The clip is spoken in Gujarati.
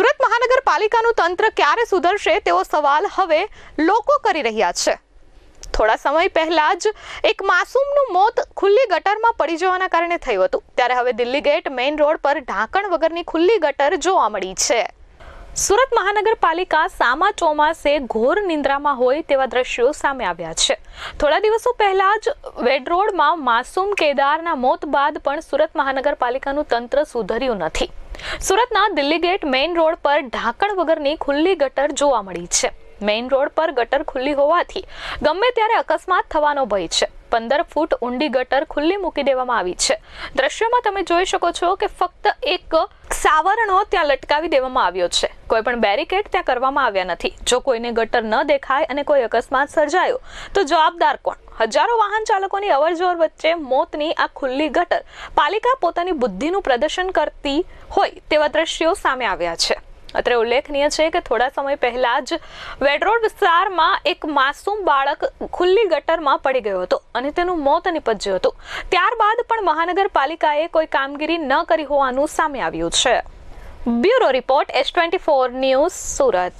સુરત મહાનગરપાલિકાનું તંત્ર ક્યારે સુધરશે તેવો સવાલ હવે લોકો કરી રહ્યા છે. થોડા સમય પહેલા જ એક માસૂમનું મોત ખુલ્લી ગટરમાં પડી જવાના કારણે થયું હતું. ત્યારે હવે દિલ્હી ગેટ મેઇન રોડ પર ઢાંકણ વગરની ખુલ્લી ગટર જોવા મળી છે. સુરત મહાનગરપાલિકા સામા ચોમાસે ઘોર નિંદ્રામાં હોય તેવા દ્રશ્યો સામે આવ્યા છે. થોડા દિવસો પહેલા જ વેડરોડમાં માસુમ કેદારના મોત બાદ પણ સુરત મહાનગરપાલિકાનું તંત્ર સુધર્યું નથી. સુરતના દિલ્હી ગેટ મેઇન રોડ પર ઢાંકણ વગરની ખુલ્લી ગટર જોવા મળી છે. મેઇન રોડ પર ગટર ખુલ્લી હોવાથી ગમે ત્યારે અકસ્માત થવાનો ભય છે. પંદર ફૂટ ઊંડી ગટર ખુલ્લી મૂકી દેવામાં આવી છે. દ્રશ્યમાં તમે જોઈ શકો છો કે ફક્ત એક સાવરણો ત્યાં લટકાવી દેવામાં આવ્યો છે. કોઈ પણ બેરિકેડ ત્યાં કરવામાં આવ્યા નથી. જો કોઈને ગટર ન દેખાય અને કોઈ અકસ્માત સર્જાયો, તો જવાબદાર કોણ? હજારો વાહન ચાલકોની અવરજવર વચ્ચે મોતની આ ખુલ્લી ગટર પાલિકા પોતાની બુદ્ધિનું પ્રદર્શન કરતી હોય તેવા દ્રશ્યો સામે આવ્યા છે. અત્રે ઉલ્લેખનીય છે કે થોડા સમય પહેલા જ વેડરોડ વિસ્તારમાં એક માસૂમ બાળક ખુલ્લી ગટરમાં પડી ગયો હતો અને તેનું મોત નિપજ્યું હતું. ત્યારબાદ પણ મહાનગરપાલિકાએ કોઈ કામગીરી ન કરી હોવાનું સામે આવ્યું છે. Bureau report S twenty four news Surat.